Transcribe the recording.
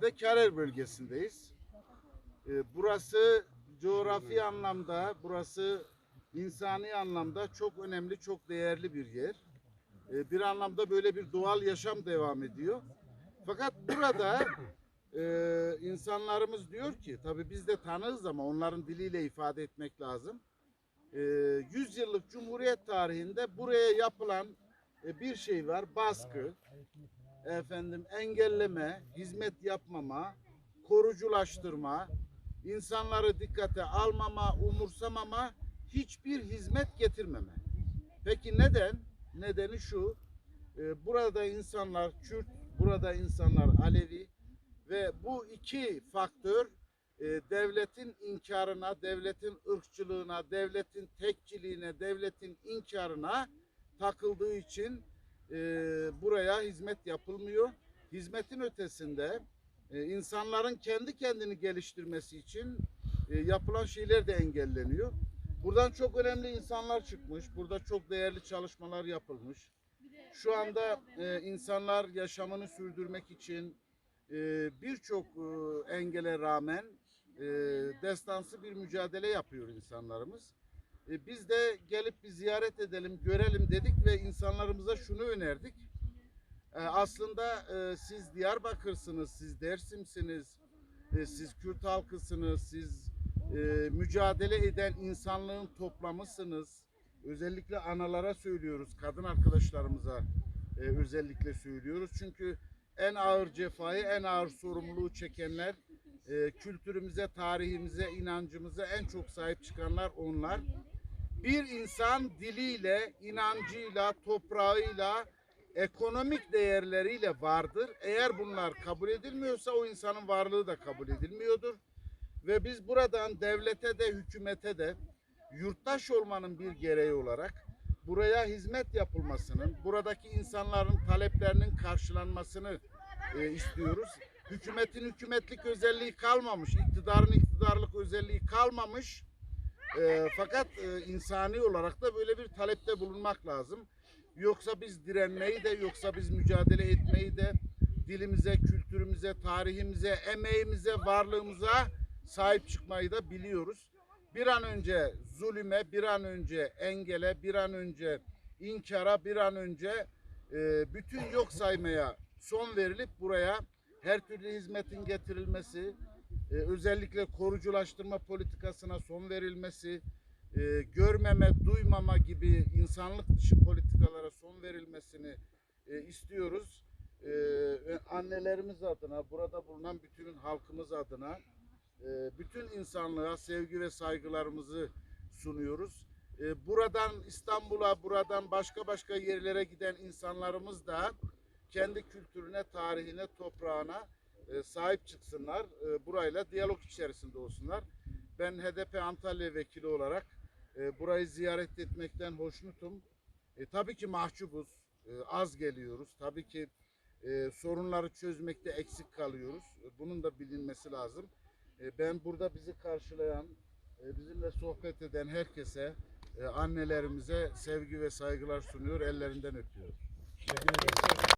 Kayseri'de Karer bölgesindeyiz. Ee, Burası coğrafi anlamda, burası insani anlamda çok önemli, çok değerli bir yer. Ee, Bir anlamda böyle bir doğal yaşam devam ediyor. Fakat burada e, insanlarımız diyor ki, tabii biz de tanığız ama onların diliyle ifade etmek lazım. E, 100 yıllık Cumhuriyet tarihinde buraya yapılan e, bir şey var, baskı, efendim engelleme, hizmet yapmama, koruculaştırma, insanları dikkate almama, umursamama, hiçbir hizmet getirmeme. Peki neden? Nedeni şu, e, burada insanlar Kürt, burada insanlar Alevi ve bu iki faktör e, devletin inkarına, devletin ırkçılığına, devletin tekçiliğine, devletin inkarına takıldığı için e, buraya hizmet yapılmıyor. Hizmetin ötesinde e, insanların kendi kendini geliştirmesi için e, yapılan şeyler de engelleniyor. Buradan çok önemli insanlar çıkmış. Burada çok değerli çalışmalar yapılmış. Şu anda e, insanlar yaşamını sürdürmek için e, birçok e, engele rağmen e, destansı bir mücadele yapıyor insanlarımız. E, biz de gelip bir ziyaret edelim, görelim dedik ve insanlarımıza şunu önerdik. E, aslında e, siz Diyarbakır'sınız, siz Dersim'siniz, siz Kürt halkısınız, siz mücadele eden insanlığın toplamısınız. Özellikle analara söylüyoruz, kadın arkadaşlarımıza özellikle söylüyoruz. Çünkü en ağır cefayı, en ağır sorumluluğu çekenler, e, kültürümüze, tarihimize, inancımıza en çok sahip çıkanlar onlar. Bir insan diliyle, inancıyla, toprağıyla, ekonomik değerleriyle vardır. Eğer bunlar kabul edilmiyorsa o insanın varlığı da kabul edilmiyordur. Ve biz buradan devlete de hükümete de yurttaş olmanın bir gereği olarak buraya hizmet yapılmasının, buradaki insanların taleplerinin karşılanmasını e, istiyoruz. Hükümetin hükümetlik özelliği kalmamış, iktidarın iktidarlık özelliği kalmamış. E, fakat e, insani olarak da böyle bir talepte bulunmak lazım. Yoksa biz direnmeyi de, yoksa biz mücadele etmeyi de dilimize, kültürümüze, tarihimize, emeğimize, varlığımıza sahip çıkmayı da biliyoruz. Bir an önce zulüme, bir an önce engele, bir an önce inkara, bir an önce e, bütün yok saymaya son verilip buraya her türlü hizmetin getirilmesi, e, özellikle koruculaştırma politikasına son verilmesi, e, görmeme, duymama gibi insanlık dışı politikalara son verilmesini e, istiyoruz. E, annelerimiz adına, burada bulunan bütün halkımız adına e, bütün insanlığa sevgi ve saygılarımızı sunuyoruz. E, buradan İstanbul'a, buradan başka başka yerlere giden insanlarımız da kendi kültürüne, tarihine, toprağına e, sahip çıksınlar. E, burayla diyalog içerisinde olsunlar. Ben HDP Antalya vekili olarak e, burayı ziyaret etmekten hoşnutum. E, tabii ki mahcubuz, az geliyoruz. Tabii ki sorunları çözmekte eksik kalıyoruz. Bunun da bilinmesi lazım. Ben burada bizi karşılayan, bizimle sohbet eden herkese, annelerimize sevgi ve saygılar sunuyor, ellerinden öpüyorum.